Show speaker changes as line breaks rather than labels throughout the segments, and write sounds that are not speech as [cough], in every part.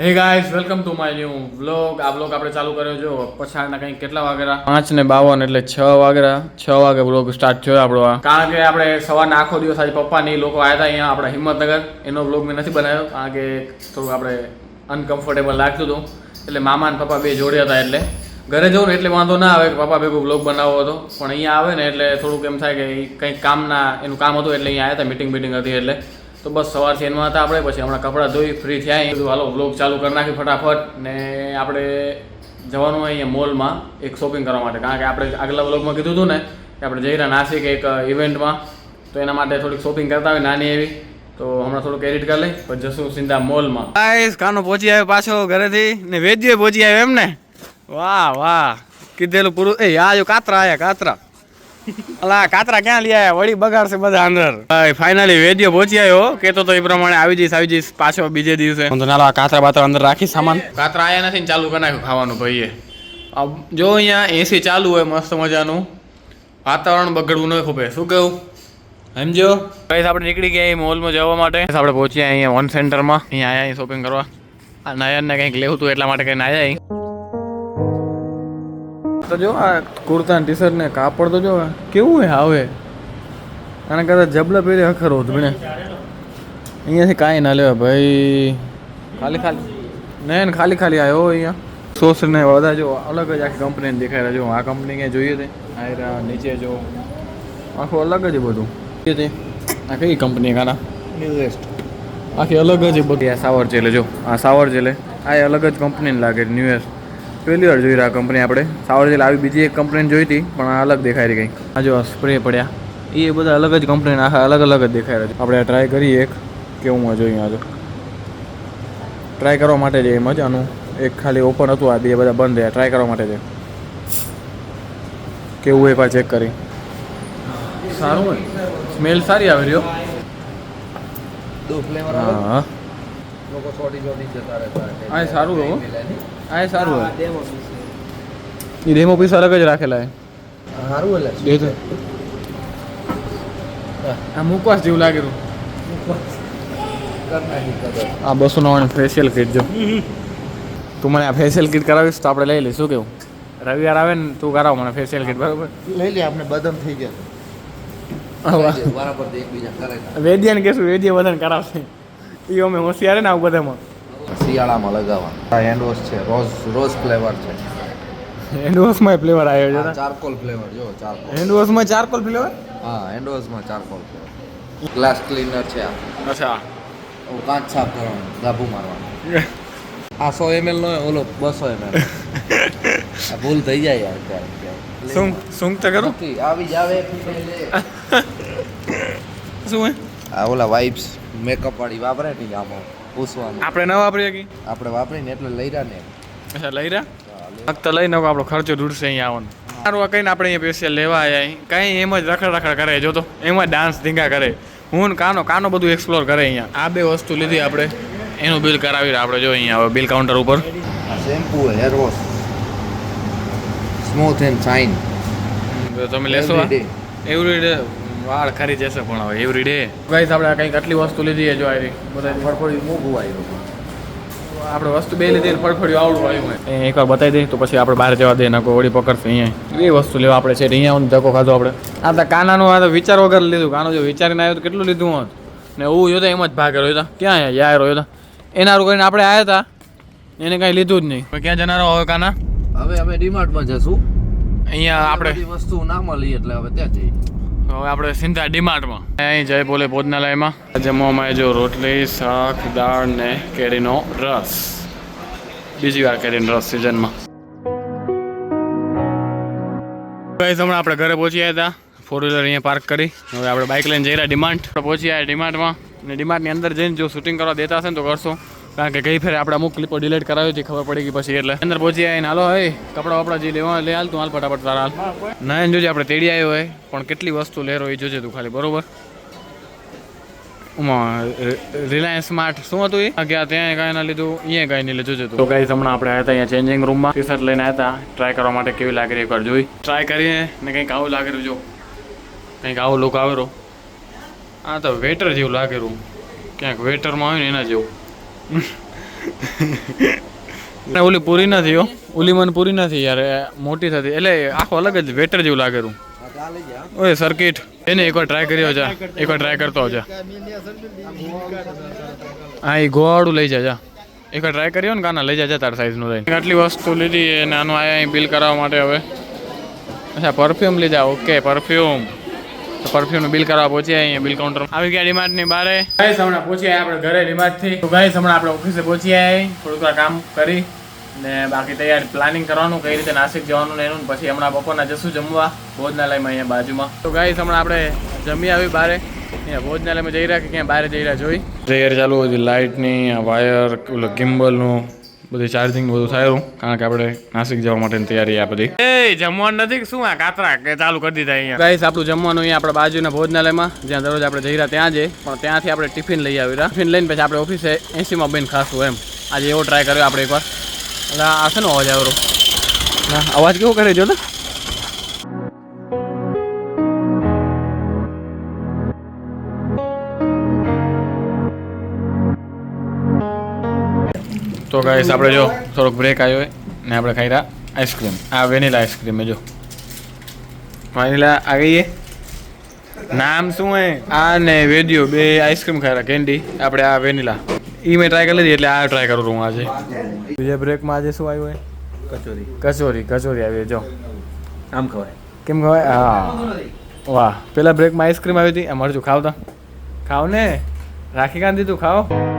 Hey guys welcome to my new vlog આ vlog આપણે ચાલુ કર્યો જો પછાડના કંઈક કેટલા વાગેરા પાંચ ને બાવન એટલે છ વાગેરા છ વાગે વ્લોગ સ્ટાર્ટ થયો આપણો આ. કારણ કે આપણે સવારના આખો દિવસ આજે પપ્પા ને લોકો આવ્યા હતા અહીંયા આપણા હિંમતનગર. એનો વ્લોગ મેં નથી બનાવ્યો કારણ કે થોડું આપણે અનકમ્ફર્ટેબલ લાગતું હતું. એટલે મામા અને પપ્પા બે જોડ્યા હતા એટલે. ઘરે જવું ને એટલે વાંધો ના આવે કે પપ્પા ભેગું વ્લોગ બનાવવો હતો. પણ અહીંયા આવે ને એટલે થોડુંક એમ થાય કે કંઈક કામના એનું કામ હતું એટલે અહીંયા આવ્યા હતા મીટિંગ બીટિંગ હતી એટલે. તો બસ સવારથી એમાં હતા આપણે, પછી હમણાં કપડાં ધોઈ ફ્રી થયા બધું હાલો બ્લોગ ચાલુ કરી નાખી ફટાફટ. ને આપણે જવાનું અહીંયા મોલમાં એક શોપિંગ કરવા માટે. કારણ કે આપણે આગલા બ્લોગમાં કીધું હતું ને, કે આપણે જઈ રહ્યા નાસિક એક ઇવેન્ટમાં તો એના માટે થોડીક શોપિંગ કરતા હોય, નાની એવી. તો હમણાં થોડુંક એડિટ કરી લઈ, પછી જશું સીધા મોલમાં ગાઈસ કાનો પહોંચી આવ્યો પાછો ઘરેથી? ને વેદ્યો પહોંચી આવ્યો એમ ને વાહ વાહ. કીધેલું પૂરું. એ, આ જો કાતરા આયા કાતરા. અલા કાતરા ક્યાં લઈ આવ્યા વળી બગાડશે બધા અંદર. ફાઇનલી વેદ્ય પહોંચી આવ્યો કેતો તો એ પ્રમાણે આવી જઈશ આવી જઈશ પાછો બીજે દિવસે. હું તો નાલો આ કાતરા બાતરા અંદર રાખી સામાન. કાતરા આયા નથી ચાલુ કરી નાખ્યું ખાવાનું ભાઈએ. જો અહીંયા એસી ચાલુ હોય મસ્ત મજાનું. વાતાવરણ બગડવું નહીં ખૂબે શું કેવું સમજો? કઈ આપણે નીકળી ગયા મોલમાં જવા માટે. આપણે પહોંચ્યા અહીંયા વન સેન્ટરમાં અહીંયા આયા શોપિંગ કરવા. આ નયનને કંઈક લેવું હતું એટલા માટે કંઈ આયા અહીં તો જો આ કુર્તા ટી શર્ટ ને કાપડ તો જો કેવું હે આવે આના કદાચ જબલા પહેરી અખર હોત ભણે. અહીંયાથી કાંઈ ના લેવા ભાઈ. ખાલી ખાલી. નહીં ખાલી ખાલી આવ્યો અહીંયા. સોસ ને બધા જો અલગ જ આખી કંપનીને દેખાય રહ્યા. જો આ કંપની ક્યાંય જોઈએ તે. આ રહ્યા નીચે જો. આખું અલગ જ બધું. તે. આ કઈ કંપની કાના આખી અલગ જ બધી. આ સાવર જેલે જો. આ સાવર જેલે આ અલગ જ કંપનીને લાગે ન્યુ પહેલી વાર જોઈ રહ્યા કંપની આપણે. સાવરજેલ આવી બીજી એક કંપની જોઈ હતી પણ આ અલગ દેખાઈ રહી ગઈ આ જો સ્પ્રે પડ્યા. એ બધા અલગ જ કંપની આખા અલગ અલગ જ દેખાઈ રહ્યા છે. આપણે ટ્રાય કરીએ એક કેવું આ જોઈએ આજે. જો ટ્રાય કરવા માટે જ એમ જ આનું એક ખાલી ઓપન હતું આ બે બધા બંધ રહ્યા. ટ્રાય કરવા માટે છે કેવું એકવાર ચેક કરી. સારું હોય. સ્મેલ સારી આવે રહ્યો.
હા. ફ્લેવર
હા
સારું રહે.
આ સારું હોય. એ ડેમો પીસ અલગ જ રાખેલા
છે. સારું એટલે
દે તો. આ મુકવાસ જેવું લાગેલું
તું.
આ બસો નવ્વાણું ફેશિયલ કિટ જો. તું મને આ ફેશિયલ કિટ કરાવીશ તો આપણે લઈ લઈશું. કેવું? રવિવાર આવે ને તું કરાવ મને ફેશિયલ કિટ બરાબર?
લઈ લે આપણે બદમ થઈ ગયા.
વેદ્યાને કહેશું વેદ્ય બધાને કરાવશે. એ અમે હોશિયાર ને આવું બધામાં.
શિયાળામાં લગાવવાનું. આ હેન્ડ વોશ છે રોઝ રોઝ ફ્લેવર છે.
હેન્ડ વોશમાં ફ્લેવર આવ્યો છે
ચારકોલ ફ્લેવર જો ચારકોલ
હેન્ડ વોશમાં ચારકોલ ફ્લેવર
હા હેન્ડ વોશમાં ચારકોલ ફ્લેવર ગ્લાસ ક્લીનર છે આ.
અચ્છા.
ઓ કાચ સાફ કરવાનું ગાભું મારવાનું. [laughs] આ સો એમએલ નો ઓલો બસો એમએલ આ ભૂલ થઈ જાય યાર ત્યારે.
શું શું તો કરું?
આવી જાવે [laughs]
શું હે
આ ઓલા વાઇબ્સ મેકઅપ વાળી વાપરે નહીં આમાં. પૂછવાનું.
આપણે ન વાપરીએ કે?
આપણે વાપરીને એટલે લઈ રહ્યા ને.
અચ્છા લઈ. રહ્યા ફક્ત લઈને આપણો ખર્ચો દૂરશે અહીંયા આવવાનો. સારું કઈ કહીને આપણે અહીંયા સ્પેશિયલ લેવા આવ્યા કાંઈ એમ જ રખડ રખડ કરે જો તો. એમાં ડાન્સ ધીંગા કરે. હું કાનો કાનો બધું એક્સપ્લોર કરે અહીંયા. આ બે વસ્તુ લીધી આપણે. એનું બિલ કરાવી આપણે જો અહીંયા હવે બિલ કાઉન્ટર ઉપર.
Shampoo hair wash smooth and fine
તો તમે લેશો. એવરી ડે વાળ ખરી જશે પણ હવે એવરી ડે ગાઈસ આપણે આ કંઈક આટલી વસ્તુ લીધી છે જો આવી. બધા
ફળફળી મોઘું આવ્યું
આપણે વસ્તુ બે લીધી ને આવડું આવ્યું એકવાર બતાવી દઈએ તો પછી આપણે બહાર જવા દઈએ નકો ઓળી પકડશે અહીંયા. એ વસ્તુ લેવા આપણે છે અહીંયા હું ધક્કો ખાધો આપણે. આ તો કાનાનું આ તો વિચાર વગર લીધું. કાનો જો વિચારીને આવ્યો તો કેટલું લીધું હોત? ને હું જોતા એમ જ ભાગ રહ્યો હતા. ક્યાં અહીંયા યાર રહ્યો હતા એના કરીને આપણે આવ્યા હતા. એને કાંઈ લીધું જ નહીં. તો ક્યાં જનારો હવે કાના?
હવે અમે ડીમાર્ટમાં જશું.
અહીંયા આપણે.
વસ્તુ ના મળી એટલે હવે ત્યાં જઈએ.
હવે આપણે સિંધા ડીમાર્ટમાં. અહીં જય બોલે ભોજનાલયમાં. જમવામાં જો રોટલી, શાક, દાળ ને કેરીનો રસ. બીજી વાર કેરીનો રસ સિઝનમાં. ગઈ હમણાં આપણે ઘરે પહોંચ્યા હતા. ફોર વ્હીલર અહીંયા પાર્ક કરી. હવે આપણે બાઇક લઈને જઈ રહ્યા ડિમાન્ડ પહોંચી આવ્યા ડિમાન્ડમાં અને ડિમાન્ડની અંદર જઈને જો શૂટિંગ કરવા દેતા હશે ને તો કરશો. કારણ કે ગઈ ફેરે આપણે અમુક ક્લિપો ડિલીટ કરાવી હતી, ખબર પડી ગઈ પછી એટલે. અંદર પહોંચી આવીને, હાલો હવે કપડા વપડા જે લેવા લે હાલ તું, હાલ ફટાફટ તારા હાલ. ના જોજે, આપણે તેડી આવ્યો હોય પણ કેટલી વસ્તુ લેરો એ જોજે તું ખાલી, બરોબર? રિલાયન્સ સ્માર્ટ શું હતું એ? ગયા ત્યાં કાંઈ ના લીધું અહીંયા કાંઈ નહીં લીધું જોતું તો. કઈ હમણાં આપણે આવ્યા હતા અહીંયા ચેન્જિંગ રૂમમાં ટી શર્ટ લઈને આવ્યા હતા. ટ્રાય કરવા માટે કેવી લાગે રહી એકવાર જોઈ. ટ્રાય કરીએ ને કંઈક આવું લાગે રહ્યું, જો. કંઈક આવું લુક આવેરો આ તો વેટર જેવું લાગે રહ્યું. ક્યાંક વેટરમાં આવ્યું ને એના જેવું. ઓલી પૂરી નથી હો. ઓલી મને પૂરી નથી યાર મોટી થતી. એટલે આખો અલગ જ વેટર જેવું લાગે લાગેલું ઓય સર્કિટ એને એકવાર ટ્રાય કર્યો જા એકવાર ટ્રાય કરતો જા હા, એ ગોવાળું લઈ જા એકવાર ટ્રાય કર્યો ને, કાના લઈ જા તાર સાઈઝનું લઈને. આટલી વસ્તુ લીધી અને આનું આયા અહીં બિલ કરાવવા માટે હવે. અચ્છા પરફ્યુમ લીધા. ઓકે પરફ્યુમ પરફ્યુમ બિલ કરવા પહોંચ્યા અહીંયા બિલ કાઉન્ટર આવી ગયા ડીમાર્ટની બારે. ગાઈસ હમણાં પહોંચ્યા આપણે ઘરે ડીમાર્ટથી તો ગાઈસ હમણાં આપણે ઓફિસે પહોંચ્યા થોડું કામ કરી ને બાકી તૈયાર પ્લાનિંગ કરવાનું કઈ રીતે નાસિક જવાનું ને એનું. પછી હમણાં બપોરના જશું જમવા ભોજનાલયમાં અહીંયા બાજુમાં. તો ગાઈસ હમણાં આપણે જમી આવી બારે. અહીંયા ભોજનાલયમાં જઈ રહ્યા કે ક્યાં બહાર જઈ રહ્યા જોઈ? તૈયારી ચાલુ હતી લાઇટની વાયર ઓલો ગિમ્બલનું બધી ચાર્જિંગ બધું થયું કારણ કે આપણે નાસિક જવા માટેની તૈયારી આ બધી. એ જમવાનું નથી શું આ કાતરા કે ચાલુ કરી દીધા અહીંયા? ગાઈસ આપણું જમવાનું અહીંયા આપણા બાજુના ભોજનાલયમાં જ્યાં દરરોજ આપણે જઈ રહ્યા ત્યાં જ પણ ત્યાંથી આપણે ટિફિન લઈ આવી રહ્યા ટિફિન લઈને પછી આપણે ઓફિસે એસીમાં બેન ખાશું એમ. આજે એવો ટ્રાય કર્યો આપણે એકવાર. એટલે આ છે ને અવાજ આવ્યો અવાજ કેવો કરે જો ને તો ગાઈસ આપણે જો થોડોક બ્રેક આવ્યો હોય ને આપણે ખાઈ રહ્યા આઈસ્ક્રીમ આ વેનીલા આઈસ્ક્રીમ જો. વેનીલા આ ગઈએ નામ શું હે? આ ને વેડિયો બે આઈસ્ક્રીમ ખાઈ રહ્યા કેન્ડી આપણે આ વેનીલા ઈ મેં ટ્રાય કરી લીધી એટલે આ ટ્રાય કરું છું હું આજે. બીજા બ્રેકમાં આજે શું આવ્યું હોય?
કચોરી.
કચોરી કચોરી આવી જો.
આમ ખવાય.
કેમ ખવાય? હા. વાહ. પેલા બ્રેકમાં આઈસ્ક્રીમ આવી હતી. આ મરચું ખાવ તો. ખાવ ને. રાખી કાંધી તું ખાવ.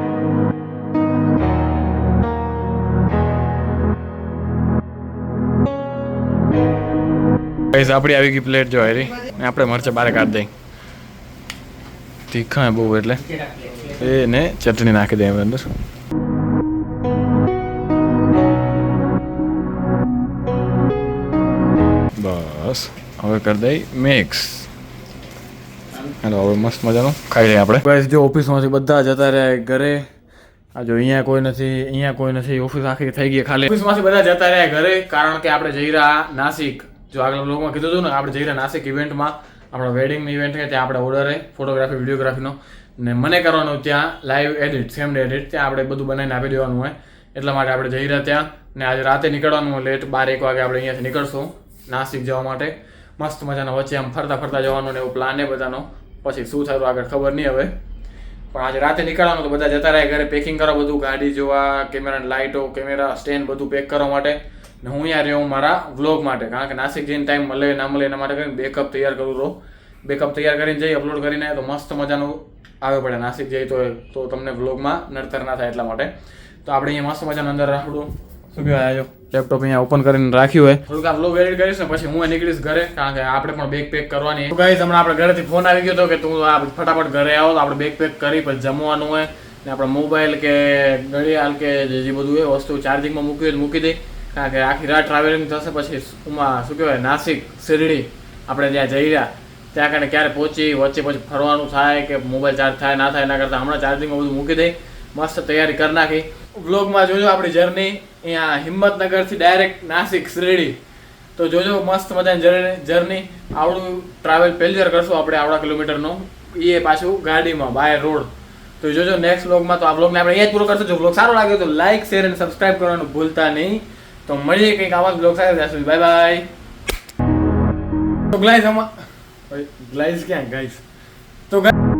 ગાઈસ આપણી આવી ગઈ પ્લેટ જો હારી ને આપણે મરચા બારે કાઢી દઈ તીખા બહુ એટલે. એ ને ચટણી નાખી દઈએ એમ અંદર. બસ, હવે કરી દઈ મિક્સ હેલો, હવે મસ્ત મજાનું ખાઈ લઈએ આપણે. ગાઈસ જો ઓફિસમાંથી બધા જતા રહ્યા ઘરે, આ જો અહીંયા કોઈ નથી, અહીંયા કોઈ નથી, ઓફિસ આખી થઈ ગઈ ખાલી. ઓફિસમાંથી બધા જતા રહ્યા ઘરે, કારણ કે આપણે જઈ રહ્યા નાસિક. જો આગલા બ્લોગમાં કીધું હતું ને, આપણે જઈ રહ્યા નાસિક ઇવેન્ટમાં આપણા વેડિંગ ઇવેન્ટ છે, ત્યાં આપણે ઓર્ડર ફોટોગ્રાફી વિડીયોગ્રાફીનો ને. મને કરવાનું ત્યાં લાઈવ એડિટ સેમ એડિટ ત્યાં આપણે બધું બનાવીને આપી દેવાનું હોય. એટલા માટે આપણે જઈ રહ્યા ત્યાં. ને આજે રાતે નીકળવાનું હોય લેટ બાર, એક વાગે આપણે અહીંયાથી નીકળશું, નાસિક જવા માટે. મસ્ત મજાના વચ્ચે આમ ફરતા ફરતા જવાનું ને એવું પ્લાન એ બધાનો. પછી શું થયું આગળ ખબર નહીં હવે. પણ આજે રાતે નીકળવાનું તો બધા જતા રહ્યા, ઘરે પેકિંગ કરો બધું, ગાડી જોવા કેમેરા લાઇટો કેમેરા સ્ટેન્ડ બધું પેક કરવા માટે. ને હું અહીંયા રહ્યો મારા વ્લોગ માટે, કારણ કે નાસિક જઈને ટાઈમ મળે ના મળે એના માટે કરીને બેકઅપ તૈયાર કરું રહો. બેકઅપ તૈયાર કરીને જઈ અપલોડ કરીને તો મસ્ત મજાનું આવે પડે. નાસિક જઈ તો તો તમને વ્લોગમાં નડતર ના થાય એટલા માટે. તો આપણે અહીંયા મસ્ત મજાનું અંદર રાખડું. શું કહેવાય આવ્યો લેપટોપ અહીંયા ઓપન કરીને રાખ્યું હોય. થોડુંક આ વ્લોગ એડિટ કરીશ ને પછી હું નીકળીશ ઘરે, કારણ કે આપણે પણ બેગ પેક કરવાની. તો ગાઈસ હમણાં આપણે ઘરેથી ફોન આવી ગયો હતો કે તું આ ફટાફટ ઘરે આવો, તો આપણે બેગ પેક કરી, પછી જમવાનું હોય. ને આપણે મોબાઈલ કે ઘડિયાળ કે જે બધું એ વસ્તુ ચાર્જિંગમાં મૂકી હોય મૂકી દઈ કારણ કે આખી રાત ટ્રાવેલિંગ થશે પછી શું કહેવાય, નાસિક, શિરડી આપણે ત્યાં જઈ રહ્યા. ત્યાં કારણે ક્યારે પહોંચી, વચ્ચે પછી ફરવાનું થાય કે મોબાઈલ ચાર્જ થાય, ના થાય, એના કરતાં હમણાં ચાર્જિંગમાં બધું મૂકી દઈ. મસ્ત તૈયારી કરી નાખી. વ્લોગમાં જોજો આપણી જર્ની અહીંયા હિંમતનગરથી ડાયરેક્ટ નાસિક, શિરડી. તો જોજો મસ્ત મજાની જર્ની જર્ની આવડું ટ્રાવેલ પહેલી વાર કરશું આપણે આવડા કિલોમીટરનું. એ પાછું ગાડીમાં બાય રોડ તો જોજો નેક્સ્ટ વ્લોગમાં તો આ વ્લોગને આપણે એ જ પૂરો કરશું. જો વ્લોગ સારો લાગ્યો તો લાઈક શેર અને સબસ્ક્રાઇબ કરવાનું ભૂલતા નહીં. તો મળીએ કંઈક આવા બ્લોગ સાથે ત્યાં સુધી. બાય બાય તો ગ્લાઇઝ આમાં ગ્લાઇઝ ક્યાં ગાઈઝ તો guys,